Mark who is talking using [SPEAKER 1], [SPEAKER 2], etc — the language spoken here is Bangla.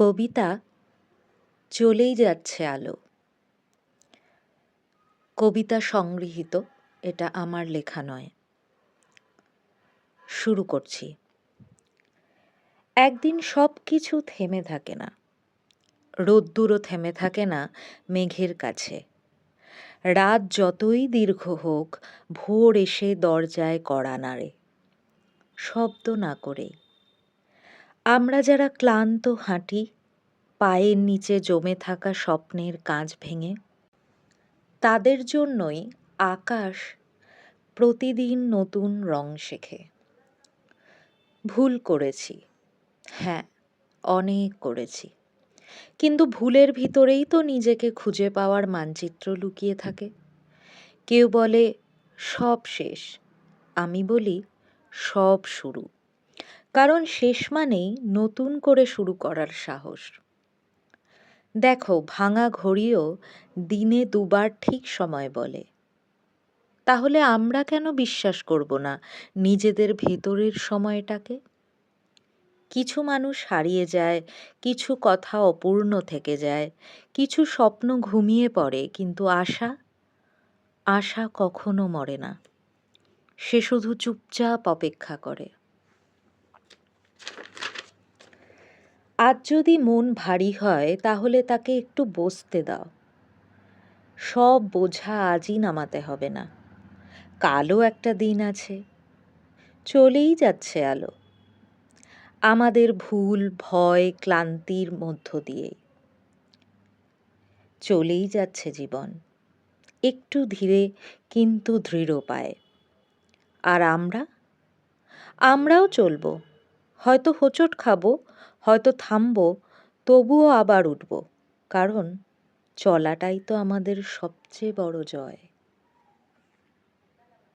[SPEAKER 1] কবিতা চলেই যাচ্ছে আলো। কবিতা সংগৃহীত, এটা আমার লেখা নয়। শুরু করছি। একদিন সব কিছু থেমে থাকে না। রোদ্দুরও থেমে থাকে না মেঘের কাছে। রাত যতই দীর্ঘ হোক, ভোর এসে দরজায় কড়া নাড়ে। শব্দ না করেই। আমরা যারা ক্লান্ত হাঁটি, পায়ের নিচে জমে থাকা স্বপ্নের কাঁচ ভেঙে, তাদের জন্যই আকাশ প্রতিদিন নতুন রং শেখে। ভুল করেছি। হ্যাঁ অনেক করেছি। কিন্তু ভুলের ভিতরেই তো নিজেকে খুঁজে পাওয়ার মানচিত্র লুকিয়ে থাকে। কেউ বলে, সব শেষ। আমি বলি, সব শুরু। কারণ শেষ মানেই নতুন করে শুরু করার সাহস। দেখো, ভাঙা ঘড়িও দিনে দুবার ঠিক সময় বলে। তাহলে আমরা কেন বিশ্বাস করব না নিজেদের ভেতরের সময়টাকে? কিছু মানুষ হারিয়ে যায়, কিছু কথা অপূর্ণ থেকে যায়, কিছু স্বপ্ন ঘুমিয়ে পড়ে, কিন্তু আশা? আশা কখনো মরে না। সে শুধু চুপচাপ অপেক্ষা করে। আজ যদি মন ভারী হয়, তাহলে তাকে একটু বসতে দাও। সব বোঝা আজই নামাতে হবে না। কালও একটা দিন আছে। চলেই যাচ্ছে আলো। আমাদের ভুল, ভয়, ক্লান্তির মধ্য দিয়ে চলেই যাচ্ছে জীবন। একটু ধীরে, কিন্তু দৃঢ় পায়। আর আমরা? আমরাও চলবো। হয়তো হোঁচট খাব হয়তো থামব তবুও আবার উঠব। কারণ চলাটাই তো আমাদের সবচেয়ে বড় জয়।